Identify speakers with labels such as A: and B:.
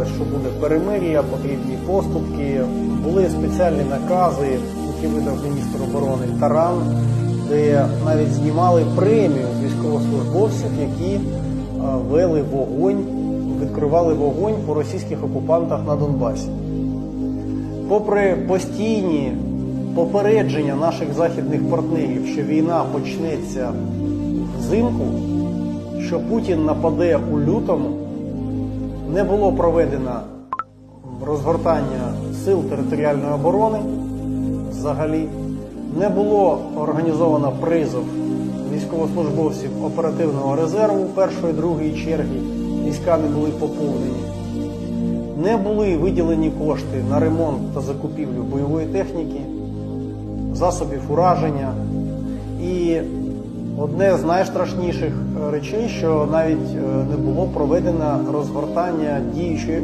A: очікувалось, що буде перемир'я, потрібні поступки. Були спеціальні накази, які видав міністр оборони Таран, де навіть знімали премію військовослужбовців, які е, вели вогонь, відкривали вогонь по російських окупантах на Донбасі. Попри постійні попередження наших західних партнерів, що війна почнеться взимку, що Путін нападе у лютому, не було проведено розгортання сил територіальної оборони взагалі, не було організовано призов військовослужбовців оперативного резерву першої, другої черги, війська не були поповнені. Не були виділені кошти на ремонт та закупівлю бойової техніки, засобів ураження. І одне з найстрашніших е, речей, що навіть е, не було проведено розгортання діючої